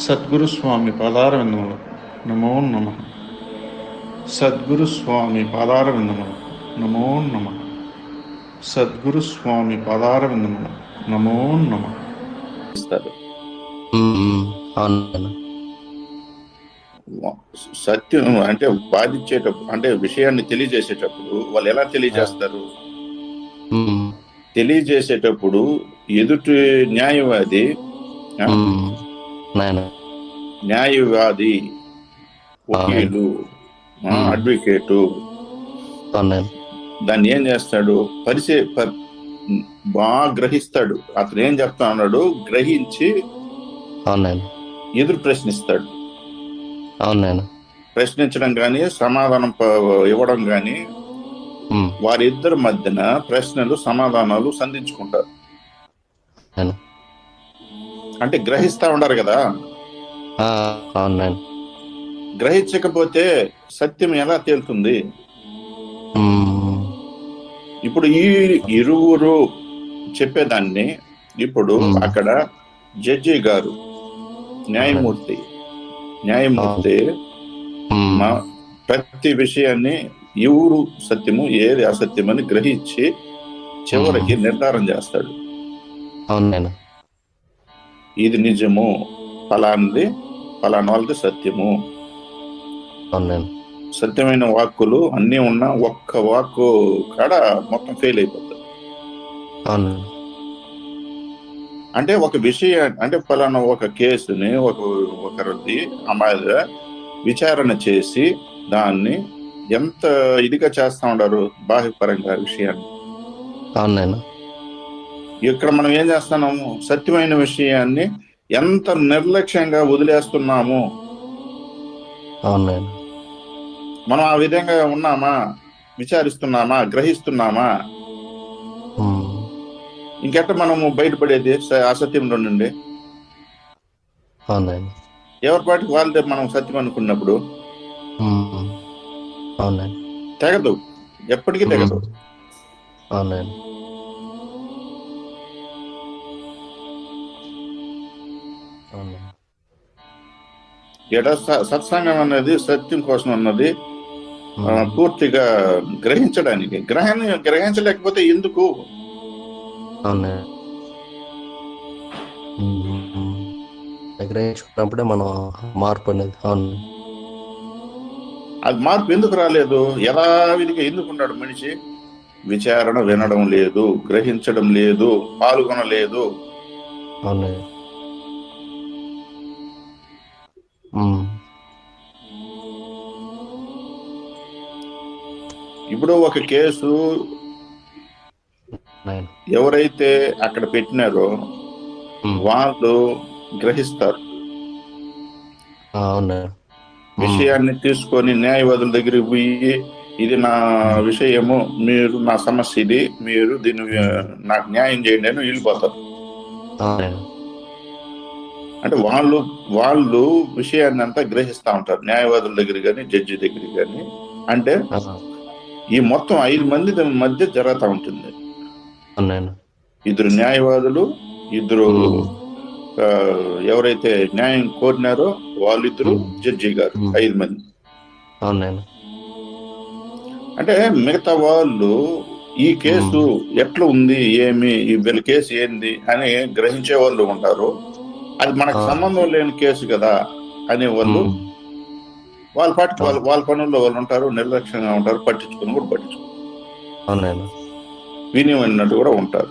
సద్గురు స్వామి పాదార విందములు నమో నమ. సద్గురు స్వామి పాదార విందములు నమో నమ. సద్గురు స్వామి పాదార విందములు నమో. నమ. సత్యం అంటే బాధించేటప్పుడు అంటే విషయాన్ని తెలియజేసేటప్పుడు వాళ్ళు ఎలా తెలియజేస్తారు. తెలియజేసేటప్పుడు ఎదుటి న్యాయవాది న్యాయవాది వకీలు. అడ్వకేటు. దాన్ని ఏం చేస్తాడు? పరిచే బాగా గ్రహిస్తాడు. అతను ఏం చెప్తా ఉన్నాడు? గ్రహించి ఎదురు ప్రశ్నిస్తాడు. అవును. ప్రశ్నించడం కానీ సమాధానం ఇవ్వడం కానీ. వారిద్దరి మధ్యన ప్రశ్నలు సమాధానాలు సంధించుకుంటారు. అంటే గ్రహిస్తా ఉండారు కదా? ఆ, అవును నాయన గ్రహించకపోతే సత్యం ఎలా తేలుతుంది. ఇప్పుడు ఈ ఇరువురు చెప్పేదాన్ని ఇప్పుడు. అక్కడ జడ్జి గారు న్యాయమూర్తి న్యాయమూర్తి. మా ప్రతి విషయాన్ని ఎవరు సత్యము ఏది అసత్యమని గ్రహించి చివరికి నిర్ధారణ చేస్తాడు. అవును నాయన ఇది నిజము. ఫలానిది ఫలానా వాళ్ళది సత్యము. సత్యమైన వాక్కులు అన్నీ ఉన్నా ఒక్క వాక్కు కాడ మొత్తం ఫెయిల్ అయిపోతుంది అంటే ఒక విషయం అంటే ఫలానా ఒక కేసుని ఒక ఒకరిది అమ్మాయి విచారణ చేసి దాన్ని ఎంత ఇదిగా చేస్తా ఉండారు బాహ్యపరంగా విషయాన్ని? అవును నాయన ఇక్కడ మనం ఏం చేస్తున్నాము? సత్యమైన విషయాన్ని ఎంత నిర్లక్ష్యంగా వదిలేస్తున్నాము? మనం ఆ విధంగా ఉన్నామా? విచారిస్తున్నామా? గ్రహిస్తున్నామా. ఇంకెట్ట మనము బయటపడేది? అసత్యంలో నుండి ఎవరి పాటికి వాళ్ళదే మనం సత్యం అనుకున్నప్పుడు? తెగదు. ఎప్పటికీ తెగదు. అవును ఎడ సత్సంగం అనేది సత్యం కోసం మ్మ్. పూర్తిగా గ్రహించడానికి. గ్రహణ గ్రహించలేకపోతే ఎందుకు? గ్రహించుకున్నప్పుడే మనం మార్పు అనేది అవును. అది మార్పు ఎందుకు రాలేదు? ఎలా విధిగా ఎందుకు ఉన్నాడు మనిషి? విచారణ వినడం లేదు గ్రహించడం లేదు పాల్గొనలేదు. అవును. ఇప్పుడు ఒక కేసు. ఎవరైతే అక్కడ పెట్టినారో వాళ్ళు గ్రహిస్తారు విషయాన్ని తీసుకొని న్యాయవాదుల దగ్గరికి పోయి ఇది నా విషయము మీరు నా సమస్య ఇది మీరు దీన్ని నాకు న్యాయం చేయండి అని వెళ్ళిపోతారు. అంటే వాళ్ళు వాళ్ళు విషయాన్ని అంతా గ్రహిస్తా ఉంటారు న్యాయవాదుల దగ్గర కానీ జడ్జి దగ్గర కానీ అంటే ఈ మొత్తం ఐదు మంది మధ్య జరుగుతూ ఉంటుంది. ఇద్దరు న్యాయవాదులు ఇద్దరు ఎవరైతే న్యాయం కోరినారో వాళ్ళిద్దరు. జడ్జి గారు. ఐదు మంది. అంటే మిగతా వాళ్ళు ఈ కేసు ఎట్లా ఉంది ఏమి ఈ వీళ్ళ కేసు ఏంది అని గ్రహించే వాళ్ళు ఉంటారు అది మనకు. సంబంధం లేని కేసు కదా అనే వాళ్ళు వాళ్ళ పాటికి వాళ్ళ వాళ్ళ పనుల్లో వాళ్ళు ఉంటారు నిర్లక్ష్యంగా ఉంటారు పట్టించుకుని కూడా పట్టించుకుని అవును నాయన. విని విన్నట్టు కూడా ఉంటారు.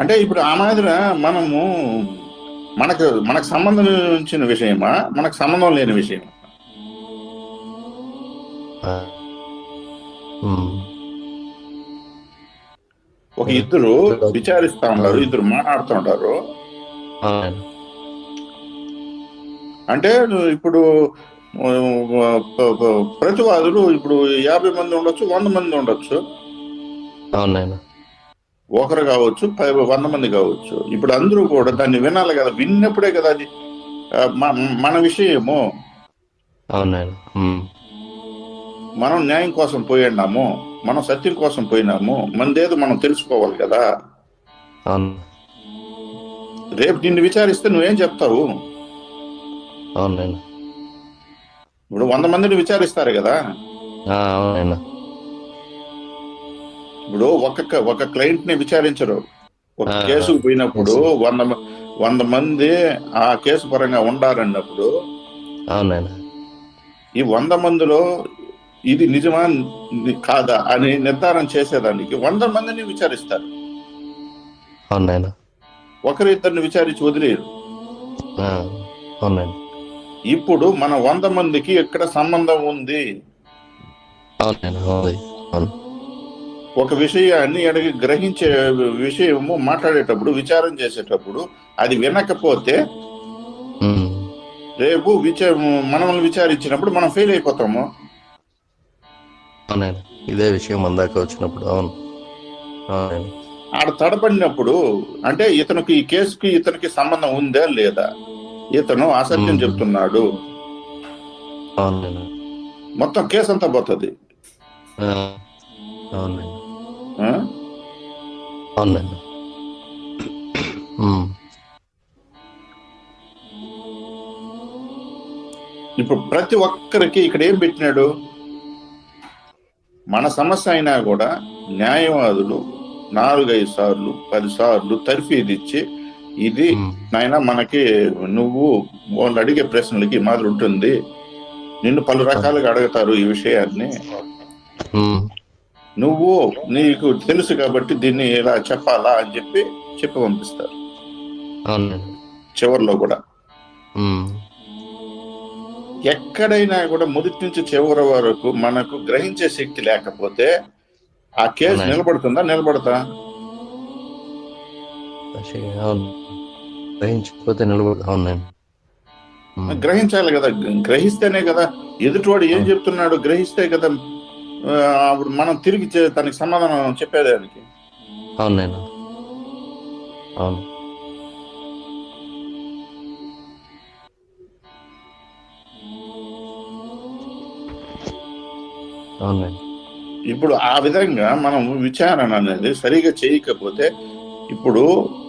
అంటే ఇప్పుడు ఆ మాదిర మనము మనకు మనకు సంబంధించిన విషయమా మనకు సంబంధం లేని విషయమా? ఒక ఇద్దరు విచారిస్తా ఉన్నారు ఇద్దరు మాట్లాడుతూ ఉంటారు అవునండి అంటే ఇప్పుడు ప్రతివాదులు ఇప్పుడు యాభై మంది ఉండొచ్చు వంద మంది ఉండొచ్చు. ఒకరు కావచ్చు వంద మంది కావచ్చు. ఇప్పుడు అందరూ కూడా దాన్ని వినాలి కదా విన్నప్పుడే కదా అది మన విషయము. మనం న్యాయం కోసం పోయినాము మనం సత్యం కోసం పోయినాము మనదేదో మనం తెలుసుకోవాలి కదా. అవును. రేపు నిన్ను విచారిస్తే నువ్వేం చెప్తావు? అవునండి ఇప్పుడు వంద మందిని విచారిస్తారు కదా. అవునండి ఇప్పుడు ఒక ఒక క్లయింట్ని విచారించరు. ఒక ఆ, కేసుకు పోయినప్పుడు. వంద వంద మంది ఆ కేసు పరంగా ఉండాలన్నప్పుడు అవునండి ఈ వంద మందిలో ఇది నిజమా కాదా అని నిర్ధారణ చేసేదానికి వంద మందిని విచారిస్తారు. ఒకరి ఇద్దరిని విచారించి వదిలేరు. ఇప్పుడు మన వంద మందికి ఎక్కడ సంబంధం ఉంది? ఒక విషయాన్ని అడిగి గ్రహించే విషయము మాట్లాడేటప్పుడు విచారం చేసేటప్పుడు అది వినకపోతే. రేపు విచా మనల్ని విచారించినప్పుడు మనం ఫెయిల్ అయిపోతాము. అవునండి. ఇదే విషయం అందాక వచ్చినప్పుడు అవును. అవునండి. ఆడ తడబడినప్పుడు అంటే ఇతనికి ఈ కేసుకి ఇతనికి సంబంధం ఉందా లేదా? ఇతను అసత్యం. చెప్తున్నాడు. అవునండి. మొత్తం కేసు అంతా పోతుంది. అవునండి. ఆ? అవునండి. ఉమ్. ఇప్పుడు ప్రతి ఒక్కరికి ఇక్కడ ఏం పెట్టినాడు? మన సమస్య అయినా కూడా న్యాయవాదులు నాలుగైదు సార్లు పది సార్లు తర్ఫీదు ఇచ్చి ఇది. నాయన మనకి నువ్వు వాళ్ళు అడిగే ప్రశ్నలకి మాదిరి ఉంటుంది నిన్ను పలు రకాలుగా అడుగుతారు ఈ విషయాన్ని. నువ్వు నీకు తెలుసు కాబట్టి దీన్ని ఇలా చెప్పాలా అని చెప్పి చెప్పి పంపిస్తారు చివరిలో కూడా. ఎక్కడైనా కూడా మొదటి నుంచి చివరి వరకు మనకు గ్రహించే శక్తి లేకపోతే ఆ కేసు. నిలబడుతుందా? నిలబడతా? అవును. గ్రహించకపోతే నిలబడు అవునండి ఉమ్. గ్రహించాలి కదా. గ్రహిస్తేనే కదా. ఎదుటివాడు ఏం అవును. చెప్తున్నాడు గ్రహిస్తే కదా అప్పుడు మనం తిరిగి దానికి సమాధానం చెప్పేదానికి. అవునండి అవును. ఇప్పుడు ఆ విధంగా మనం విచారణ అనేది సరిగా చేయకపోతే ఇప్పుడు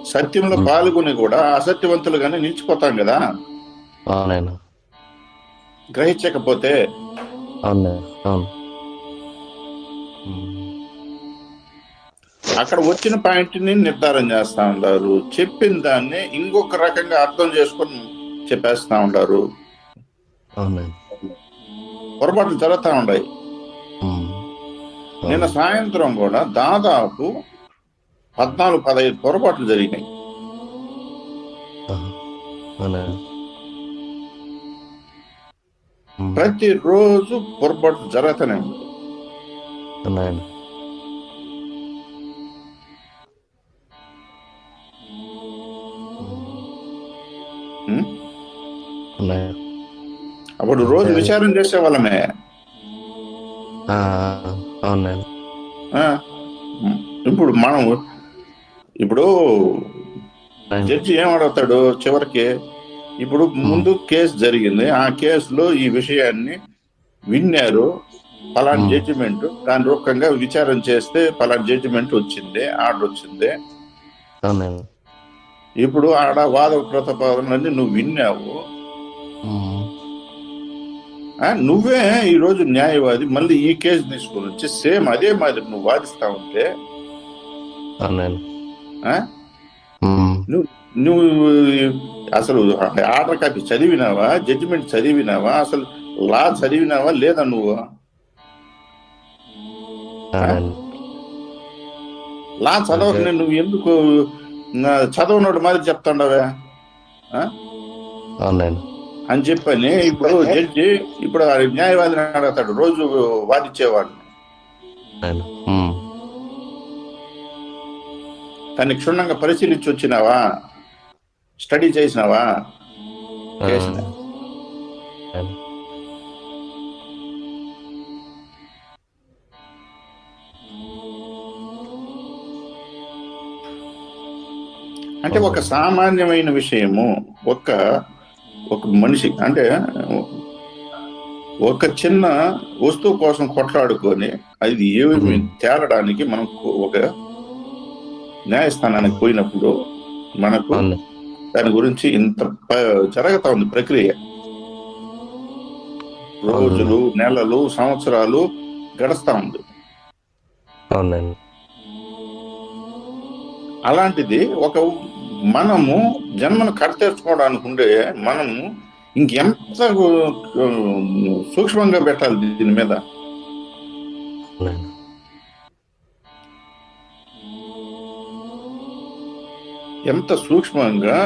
సత్యంలో. పాల్గొని కూడా అసత్యవంతులుగానే నిలిచిపోతాం కదా. గ్రహించకపోతే. అక్కడ వచ్చిన పాయింట్ని నిర్ధారణ చేస్తా ఉంటారు చెప్పిన దాన్ని ఇంకొక రకంగా అర్థం చేసుకొని చెప్పేస్తా ఉంటారు పొరపాట్లు జరుగుతూ ఉన్నాయి. నిన్న. సాయంత్రం కూడా దాదాపు పద్నాలుగు పదహైదు పొరపాట్లు జరిగినాయి. ప్రతిరోజు పొరపాట్లు జరుగుతూనే ఉంది అప్పుడు రోజు విచారం చేసే వాళ్ళమే అవునండి. ఇప్పుడు మనం ఇప్పుడు. జడ్జి ఏం అడుగుతాడు చివరికి? ఇప్పుడు ముందు కేసు జరిగింది. ఆ కేసులో ఈ విషయాన్ని విన్నారు. పలానా. జడ్జిమెంట్ దాని రూపంగా విచారణ చేస్తే పలానా జడ్జిమెంట్ వచ్చింది ఆర్డర్ వచ్చింది. ఇప్పుడు ఆడ వాద ప్రతిపాదనలన్నీ నువ్వు విన్నావు. నువ్వే ఈ రోజు న్యాయవాది మళ్ళీ ఈ కేసు తీసుకుని వచ్చి సేమ్ అదే మాదిరి నువ్వు వాదిస్తా ఉంటే ఉమ్. నువ్వు అసలు ఆర్డర్ కాపీ చదివినావా? జడ్జిమెంట్ చదివినావా? అసలు లా చదివినావా? లేదా నువ్వు? లా చదవకనే నువ్వు ఎందుకు చదవనోడు మాదిరి చెప్తాండవే? అవునండి అని చెప్పని ఇప్పుడు జడ్జి ఇప్పుడు న్యాయవాదిని అడుగుతాడు. రోజు ఉమ్. దాన్ని క్షుణ్ణంగా పరిశీలించి వచ్చినావా? స్టడీ చేసినావా? చేసిన. అంటే ఒక సామాన్యమైన విషయము. ఒక ఒక మనిషి అంటే ఒక చిన్న వస్తువు కోసం కొట్లాడుకొని అది ఏమి తేలడానికి మనం ఒక న్యాయస్థానానికి పోయినప్పుడు మనకు దాని గురించి ఇంత జరుగుతా ఉంది ప్రక్రియ. రోజులు నెలలు సంవత్సరాలు గడుస్తా ఉంది. అవునండి. అలాంటిది ఒక మనము జన్మను కడతీర్చుకోవడానికి ఉండే మనము ఇంకెంత సూక్ష్మంగా పెట్టాలి దీని మీద. ఎంత సూక్ష్మంగా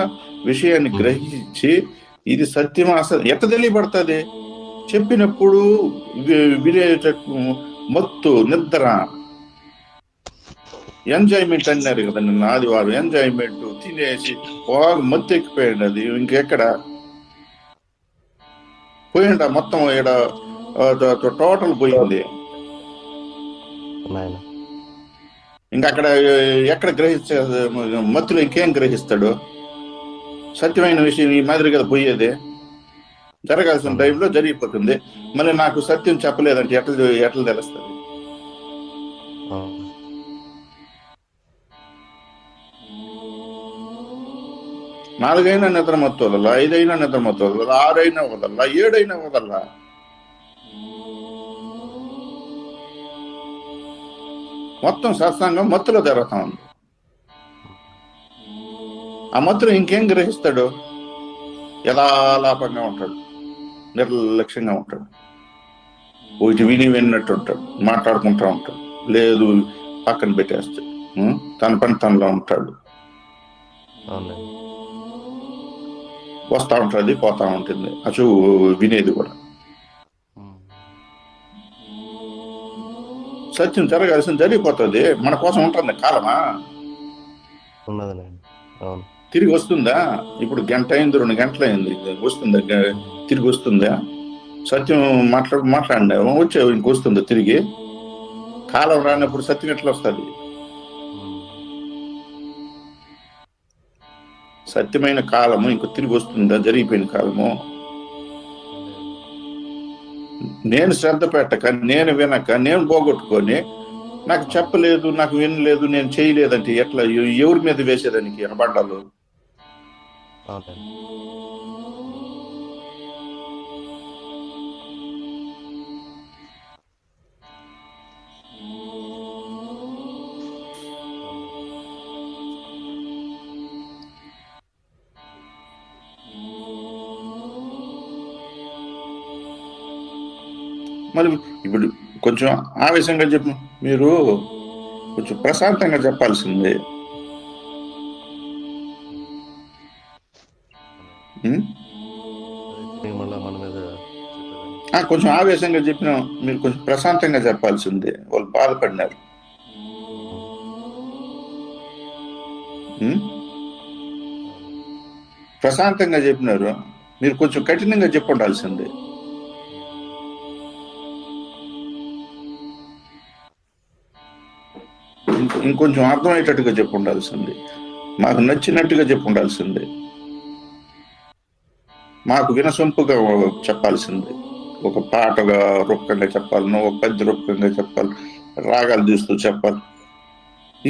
విషయాన్ని గ్రహించి ఇది సత్యం అసలు ఎంత తెలియబడుతుంది? చెప్పినప్పుడు వినేటట్టు మత్తు నిద్ర ఎంజాయ్మెంట్ అన్నారు కదా నిన్న ఆదివారం ఎంజాయ్మెంట్ తినేసి బాగా మత్తు ఎక్కిపోయింది అది ఇంకెక్కడ? పోయిండ మొత్తం ఇక్కడ టోటల్ పోయింది. ఇంకా అక్కడ ఎక్కడ గ్రహించే మత్తులో ఇంకేం గ్రహిస్తాడు? సత్యమైన విషయం ఈ మాదిరి కదా పోయేది. జరగాల్సిన టైంలో జరిగిపోతుంది. మళ్ళీ నాకు సత్యం చెప్పలేదంటే ఎట్లా ఎట్లా తెలుస్తుంది? నాలుగైనా నిద్ర మత్తు వదల ఐదైనా నిద్ర మత్తు వదల ఆరైనా వదల ఏడైనా వదల మొత్తం సత్సంగం మత్తులో జరుగుతా ఉంది. ఆ మత్తులో ఇంకేం గ్రహిస్తాడు? యథాలాపంగా ఉంటాడు. నిర్లక్ష్యంగా ఉంటాడు. ఒకటి విని విన్నట్టు ఉంటాడు. మాట్లాడుకుంటూ ఉంటాడు. లేదు పక్కన పెట్టేస్తాడు. తన పని తనలో ఉంటాడు. అవునండి. వస్తా ఉంటుంది పోతా ఉంటుంది. అచు వినేది కూడా. సత్యం జరగాల్సిన జరిగిపోతుంది. మన కోసం ఉంటుంది కాలమా? తిరిగి వస్తుందా? ఇప్పుడు గంట అయింది రెండు గంటలు అయింది. వస్తుందా? తిరిగి వస్తుందా? సత్యం మాట్లాడు మాట్లాడినా వచ్చే ఇంకొస్తుందా తిరిగి? కాలం రానప్పుడు సత్యం ఎట్లా వస్తుంది? సత్యమైన కాలము ఇంక తిరిగి వస్తుందా? జరిగిపోయిన కాలము. నేను శ్రద్ధ పెట్టక నేను వినక నేను పోగొట్టుకొని నాకు చెప్పలేదు నాకు వినలేదు నేను చేయలేదంటే ఎట్లా? ఎవరి మీద వేసేదానికి అనబండాలు మళ్ళీ మరి ఇప్పుడు కొంచెం ఆవేశంగా చెప్పు. మీరు కొంచెం ప్రశాంతంగా చెప్పాల్సింది. ఆ, కొంచెం ఆవేశంగా చెప్పిన మీరు కొంచెం ప్రశాంతంగా చెప్పాల్సిందే. వాళ్ళు బాధపడినారు. ప్రశాంతంగా చెప్పినారు. మీరు కొంచెం కఠినంగా చెప్పు ఉండాల్సింది ఇంకొంచెం అర్థమయ్యేటట్టుగా చెప్పు ఉండాల్సింది మాకు నచ్చినట్టుగా చెప్పు ఉండాల్సింది మాకు వినసొంపుగా చెప్పాల్సింది. ఒక పాటగా రూపకంగా చెప్పాలను ఒక పద్య రూపకంగా చెప్పాలి రాగాలు చూస్తూ చెప్పాలి.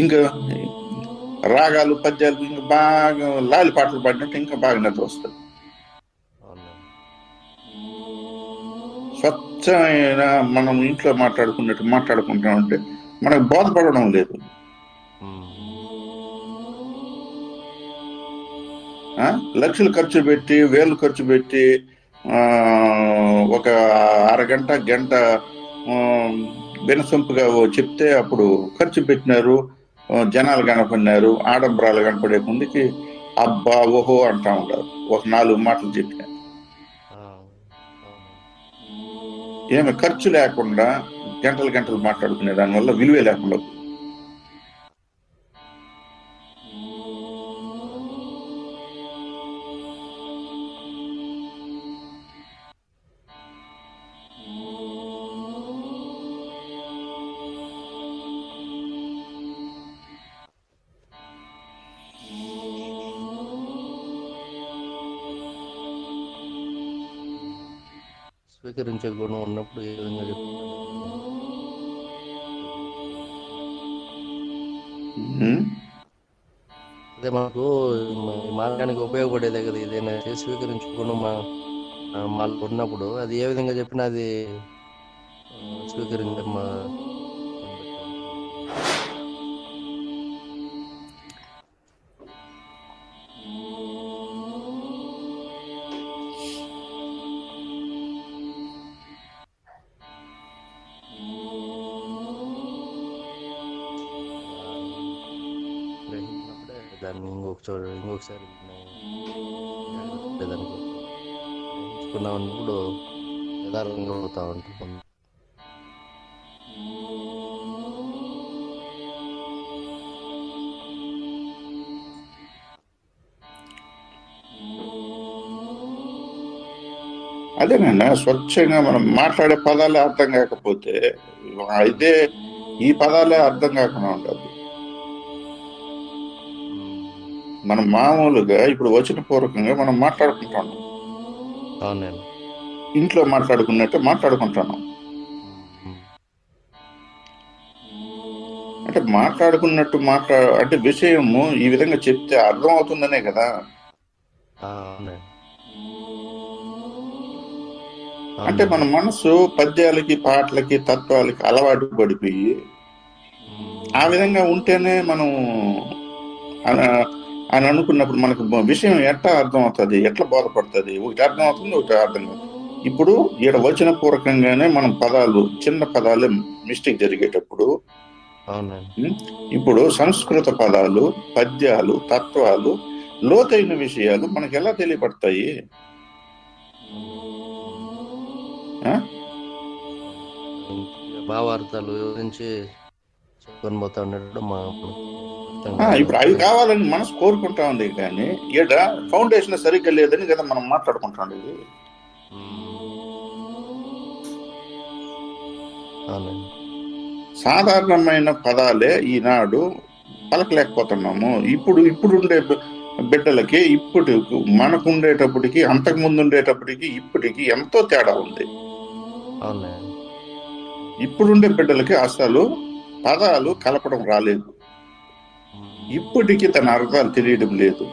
ఇంకా రాగాలు పద్యాలు ఇంకా బాగా లాలి పాటలు పాడినట్టు ఇంకా బాగా నిద్ర వస్తుంది. స్వచ్ఛమైన మనం ఇంట్లో మాట్లాడుకున్నట్టు మాట్లాడుకుంటామంటే మనకు బోధపడడం లేదు. లక్షలు ఖర్చు పెట్టి వేలు ఖర్చు పెట్టి ఆ, ఒక అరగంట గంట వినసొంపుగా చెప్తే అప్పుడు ఖర్చు పెట్టినారు జనాలు కనపడినారు ఆడంబరాలు కనపడే ముందుకి అబ్బా ఓహో అంటా ఉంటారు. ఒక నాలుగు మాటలు చెప్పిన. ఏమి ఖర్చు లేకుండా గంటలు గంటలు మాట్లాడుకునే దానివల్ల విలువే లేకుండా స్వీకరించే గుణం ఉన్నప్పుడు ఏ విధంగా చెప్తారు ఉమ్. అదే మనకు మార్గానికి ఉపయోగపడేదే కదా ఏదైనా చేసి స్వీకరించే గుణం మా మాలో ఉన్నప్పుడు అది ఏ విధంగా చెప్పినా అది స్వీకరించే మా దాన్ని ఇంకొక చోట ఇంకొకసారి దానికి గ్రహించుకున్నాం అన్నప్పుడు యథార్థంగా అవుతా ఉంటాం. అదేనండి స్వచ్ఛంగా మనం మాట్లాడే పదాలే అర్థం కాకపోతే ఇదే ఈ పదాలే అర్థం కాకుండా ఉండదు మనం మామూలుగా ఇప్పుడు వచ్చిన పూర్వకంగా మనం మాట్లాడుకుంటున్నాం అవునండి. ఇంట్లో మాట్లాడుకున్నట్టు మాట్లాడుకుంటున్నాం అంటే మాట్లాడుకున్నట్టు మాట్లా అంటే విషయము ఈ విధంగా చెప్తే అర్థం అవుతుందనే కదా అంటే మన మనసు పద్యాలకి పాటలకి తత్వాలకి అలవాటు పడిపోయి ఆ విధంగా ఉంటేనే మనం అన- అని అనుకున్నప్పుడు మనకు విషయం ఎట్లా అర్థం అవుతుంది ఎట్లా బోధపడుతుంది? ఒకటి అర్థం అవుతుంది ఒకటి అర్థం కాదు ఇప్పుడు ఈడ వచన పూర్వకంగానే మనం పదాలు చిన్న పదాలు మిస్టేక్ జరిగేటప్పుడు అవునండి. ఇప్పుడు సంస్కృత పదాలు పద్యాలు తత్వాలు లోతైన విషయాలు మనకు ఎలా తెలియపడతాయి? భావార్థాలు వివరించి చెప్పుకొని పోతా ఉండేటప్పుడు మా ఇప్పుడు అవి కావాలని మనసు కోరుకుంటా ఉంది కానీ ఈడ ఫౌండేషన్ సరిగ్గా లేదని కదా మనం మాట్లాడుకుంటాం ఇది సాధారణమైన పదాలే ఈనాడు పలకలేకపోతున్నాము. ఇప్పుడు ఇప్పుడు ఉండే బి- బిడ్డలకి ఇప్పుడు మనకు ఉండేటప్పటికి అంతకు ముందు ఉండేటప్పటికి ఇప్పటికి ఎంతో తేడా ఉంది. ఇప్పుడుండే బిడ్డలకి అసలు పదాలు కలపడం రాలేదు. ఇప్పటికి తన అర్థాలు తెలియడం లేదు.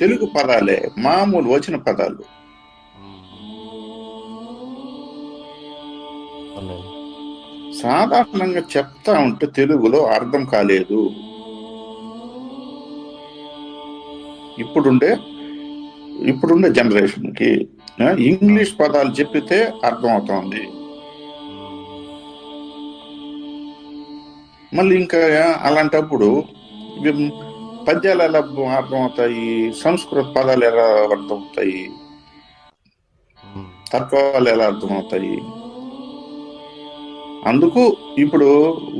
తెలుగు పదాలే మామూలు వచ్చిన పదాలు. సాధారణంగా చెప్తా ఉంటే తెలుగులో అర్థం కాలేదు. ఇప్పుడుండే ఇప్పుడుండే జనరేషన్కి ఆ, ఇంగ్లీష్ పదాలు చెప్పితే అర్థం అవుతోంది మళ్ళీ ఇంకా అలాంటప్పుడు పద్యాలు ఎలా అర్థం అవుతాయి సంస్కృత పదాలు ఎలా అర్థం అవుతాయి తత్వాలు ఎలా అర్థం అవుతాయి అందుకు ఇప్పుడు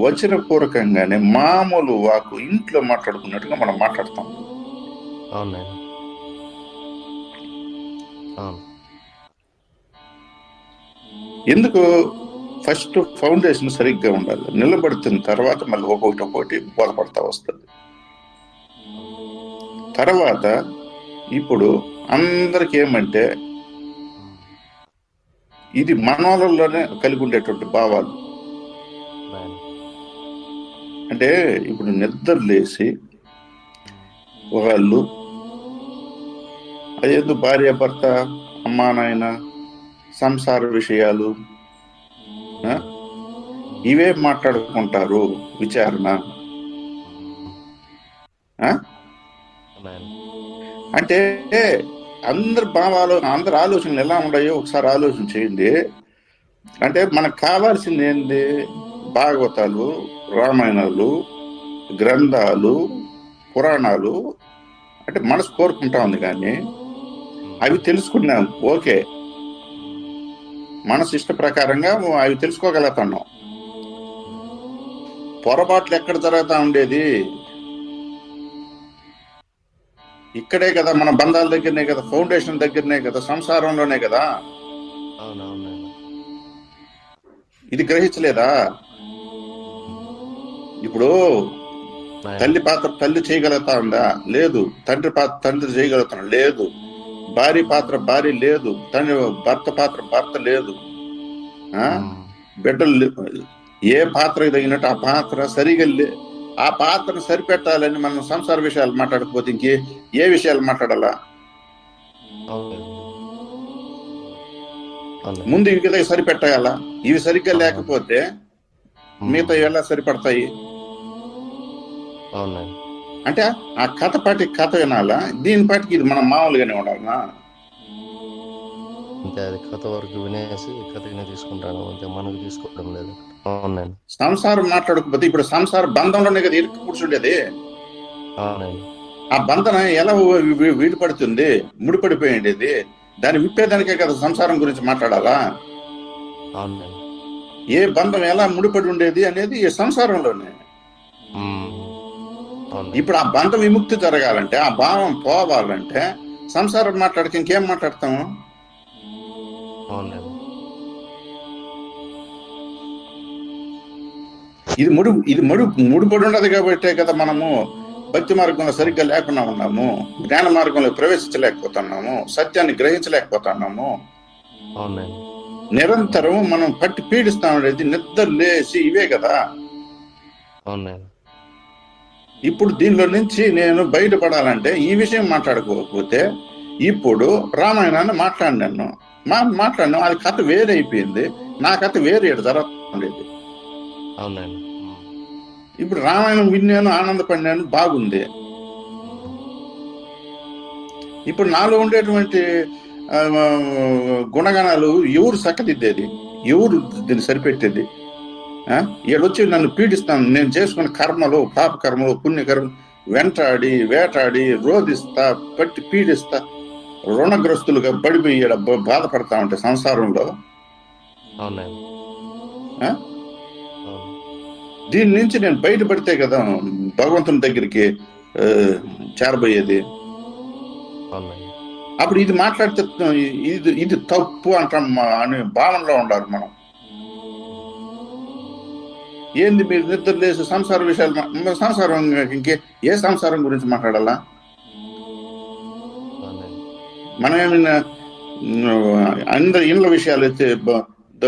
వచన పూర్వకంగానే మామూలు వాకు ఇంట్లో మాట్లాడుకున్నట్టుగా మనం మాట్లాడతాం. ఎందుకు? ఫస్ట్ ఫౌండేషన్ సరిగ్గా ఉండాలి. నిలబడుతున్న తర్వాత మళ్ళీ ఒక్కొక్కటి ఒక్కొక్కటి బోధపడతా వస్తుంది. తర్వాత ఇప్పుడు అందరికి ఏమంటే ఇది మనలోనే కలిగి ఉండేటువంటి భావాలు. అంటే ఇప్పుడు నిద్ర లేసి వాళ్ళు అదేందు భార్య భర్త అమ్మా నాయన సంసార విషయాలు ఇవే మాట్లాడుకుంటారు విచారణ. అంటే అందరి భావాలు అందరి ఆలోచనలు ఎలా ఉన్నాయో ఒకసారి ఆలోచన చేయండి. అంటే మనకు కావాల్సింది ఏంది? భాగవతాలు రామాయణాలు గ్రంథాలు పురాణాలు అంటే మనసు కోరుకుంటా ఉంది కానీ అవి తెలుసుకున్నాం. ఓకే. మనసు ఇష్ట ప్రకారంగా అవి తెలుసుకోగలుగుతున్నాం. పొరపాట్లు ఎక్కడ జరుగుతా ఉండేది? ఇక్కడే కదా మన బంధాల దగ్గరనే కదా ఫౌండేషన్ దగ్గరనే కదా సంసారంలోనే కదా? ఇది గ్రహించలేదా? ఇప్పుడు తల్లి పాత్ర తల్లి చేయగలుగుతా ఉందా? లేదు. తండ్రి పాత్ర తండ్రి చేయగలుగుతాడు లేదు. భార్య పాత్ర భార్య లేదు. తండ్రి భర్త పాత్ర భర్త లేదు. బిడ్డలు ఏ పాత్రకు తగినట్టు ఆ పాత్ర సరిగా లే ఆ పాత్రను సరిపెట్టాలని మనం సంసార విషయాలు మాట్లాడకపోతే ఇంకే ఏ విషయాలు మాట్లాడాలా? ముందు ఇవి కదా సరిపెట్టాలా ఇవి సరిగ్గా లేకపోతే. మిగతా ఎలా సరిపడతాయి. అంటే ఆ కథ పాటి కథ వినాలా? దీని పాటికి ఇది మనం మామూలుగానే ఉండాలనా? అంతే అది కథ వరకు వినేసి కథకినే తీసుకుంటాను. అంతే మనకు తీసుకోవడం లేదు. అవునండి. సంసారం మాట్లాడకపోతే ఇప్పుడు సంసార బంధంలోనే కదా ఇరుక్కు కూర్చుండేది. అవునండి. ఆ బంధన ఎలా వి- వి- వీడిపడుతుంది ముడిపడిపోయిండేది. దాన్ని విప్పేదానికే కదా సంసారం గురించి మాట్లాడాలా? అవునండి. ఏ బంధం ఎలా ముడిపడి ఉండేది అనేది ఈ సంసారంలోనే. ఇప్పుడు ఆ బంధం విముక్తి జరగాలంటే ఆ భావం పోవాలంటే సంసారం మాట్లాడితే ఇంకేం మాట్లాడతాము? అవునండి. ఇది ముడి ఇది ముడి ముడిపడి ఉండదు కాబట్టే కదా మనము భక్తి మార్గంలో సరిగ్గా లేకుండా ఉన్నాము జ్ఞాన మార్గంలో ప్రవేశించలేకపోతున్నాము సత్యాన్ని గ్రహించలేకపోతున్నాము. నిరంతరం మనం పట్టి పీడిస్తా ఉండేది నిద్ర లేచి ఇవే కదా. ఇప్పుడు దీనిలో నుంచి నేను బయటపడాలంటే ఈ విషయం మాట్లాడుకోకపోతే ఇప్పుడు రామాయణాన్ని మాట్లాడినాను. మా మాట్లాడినాం అది కథ వేరే అయిపోయింది. నా కథ వేరే జరుగుతుండేది అవునండి. ఉమ్. ఇప్పుడు రామాయణం విన్నాను ఆనందపడినాను బాగుంది. ఇప్పుడు నాలో ఉండేటువంటి గుణగణాలు ఎవరు చక్కదిద్దేది ఎవరు దీన్ని సరిపెట్టేది? ఈడొచ్చి నన్ను పీడిస్తాను నేను చేసుకున్న కర్మలు పాప కర్మలు పుణ్యకర్మలు వెంటాడి వేటాడి రోధిస్తా పట్టి పీడిస్తా రుణగ్రస్తులుగా పడిపోయి బాధపడతా ఉంటే సంసారంలో? దీని నుంచి నేను బయటపడితే కదా భగవంతుని దగ్గరికి చేరబోయేది? అప్పుడు ఇది మాట్లాడితే ఇది ఇది తప్పు అంటాం అనే భావనలో ఉండాలి మనం. ఏంది మీరు నిద్ర లేసి సంసార విషయాలు సంసారం ఇంకే ఏ సంసారం గురించి మాట్లాడాలా? మనం ఏమైనా అందరి ఇండ్ల విషయాలు అయితే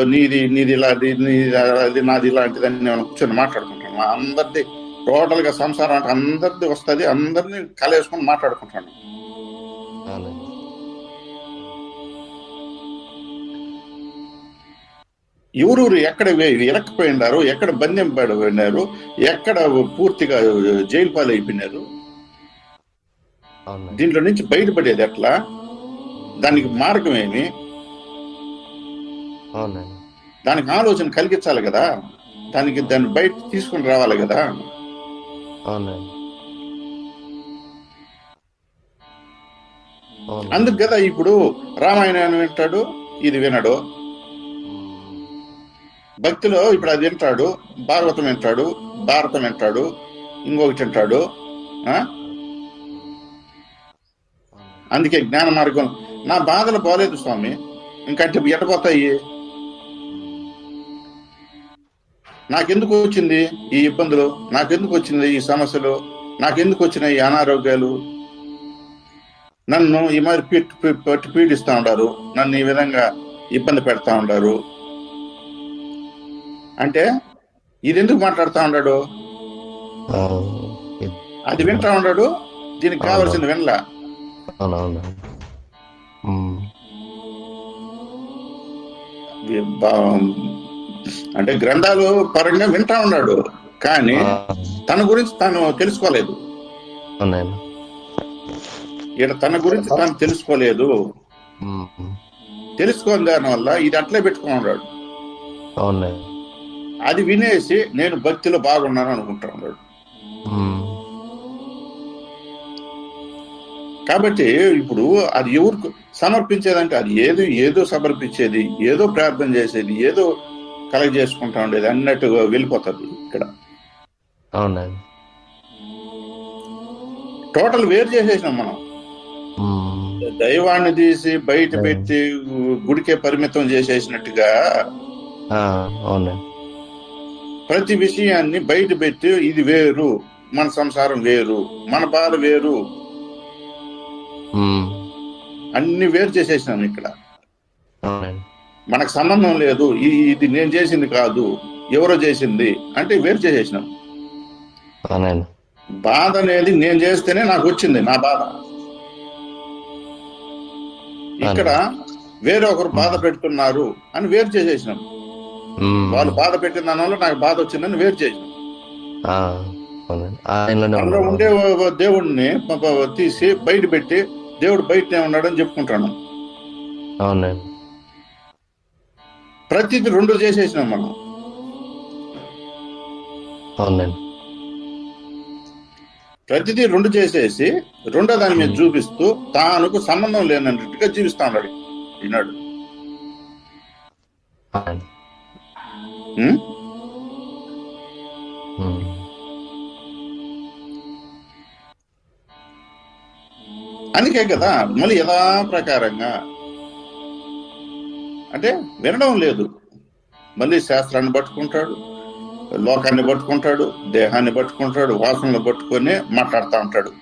నీది నీది ఇలా అది నీది అది నాది ఇలాంటిదని నేను కూర్చొని మాట్లాడుకుంటాను అందరిది టోటల్గా సంసారం అంటే అందరిది వస్తుంది అందరిని కలేసుకొని మాట్లాడుకుంటాను ఎవరూరు ఎక్కడ వే- ఇరక్కపోయినారు ఎక్కడ బంధం పడిపోయినారు ఎక్కడ పూర్తిగా జైలు పాలైపోయినారు? అవునండి. దీంట్లో నుంచి బయటపడేది ఎట్లా? దానికి మార్గం ఏమి? దానికి ఆలోచన కలిగించాలి కదా. దానికి దాన్ని బయట తీసుకొని రావాలి కదా. అందుకు కదా ఇప్పుడు రామాయణాన్ని వింటాడు ఇది వినడు. భక్తిలో ఇప్పుడు అది వింటాడు భాగవతం వింటాడు భారతం వింటాడు ఇంకొకటి వింటాడు ఆ? అందుకే జ్ఞాన మార్గం నా బాధలు పోలేదు స్వామి. ఇంకంటే ఎట్టపోతాయి నాకెందుకు వచ్చింది ఈ ఇబ్బందులు? నాకెందుకు వచ్చింది ఈ సమస్యలు? నాకెందుకు వచ్చిన ఈ అనారోగ్యాలు? నన్ను ఈ మరి పట్టి పీడిస్తా ఉంటారు నన్ను ఈ విధంగా ఇబ్బంది పెడతా ఉంటారు అంటే ఇది ఎందుకు మాట్లాడుతా ఉన్నాడు అది వింటా ఉన్నాడు దీనికి కావాల్సింది వినలా. అంటే గ్రంథాలు పరంగా వింటా ఉన్నాడు కానీ తన గురించి తాను తెలుసుకోలేదు. ఈయన తన గురించి తాను తెలుసుకోలేదు. తెలుసుకోని దాని వల్ల ఇది అట్లే పెట్టుకుని ఉన్నాడు. అవునండి అది వినేసి నేను భక్తిలో బాగున్నాను అనుకుంటా ఉన్నాడు. కాబట్టి ఇప్పుడు అది ఎవరికి సమర్పించేదంటే అది ఏదో ఏదో సమర్పించేది ఏదో ప్రార్థన చేసేది ఏదో కలెక్ట్ చేసుకుంటా ఉండేది అన్నట్టుగా వెళ్ళిపోతుంది ఇక్కడ అవునండి టోటల్ వేరు చేసేసినాం మనం. దైవాన్ని తీసి బయట పెట్టి గుడికే పరిమితం చేసేసినట్టుగా అవునండి ప్రతి విషయాన్ని బయట పెట్టి ఇది వేరు మన సంసారం వేరు మన బాధ వేరు. అన్ని వేరు చేసేసినాం ఇక్కడ. మనకు సంబంధం లేదు. ఇది నేను చేసింది కాదు. ఎవరో చేసింది అంటే వేరు చేసేసినాం. బాధ అనేది నేను చేస్తేనే నాకు వచ్చింది నా బాధ. ఇక్కడ వేరే ఒకరు బాధ పెడుతున్నారు అని వేరు చేసేసినాం. వాళ్ళు బాధ పెట్టిన దానివల్ల నాకు బాధ వచ్చిందని వేరు చేసినాం. అందులో. ఉండే దేవుడిని తీసి బయట పెట్టి దేవుడు బయటనే ఉన్నాడని చెప్పుకుంటాను. అవునండి. ప్రతిది రెండు చేసేసినాం మనం. అవునండి. ప్రతిదీ రెండు చేసేసి రెండో దాని మీద చూపిస్తూ తానుకు సంబంధం లేనట్టుగా జీవిస్తా ఉన్నాడు ఈనాడు. అందుకే కదా మళ్ళీ యథా ప్రకారంగా అంటే వినడం లేదు. మళ్ళీ శాస్త్రాన్ని పట్టుకుంటాడు లోకాన్ని పట్టుకుంటాడు దేహాన్ని పట్టుకుంటాడు వాసనలు పట్టుకొని మాట్లాడుతూ ఉంటాడు.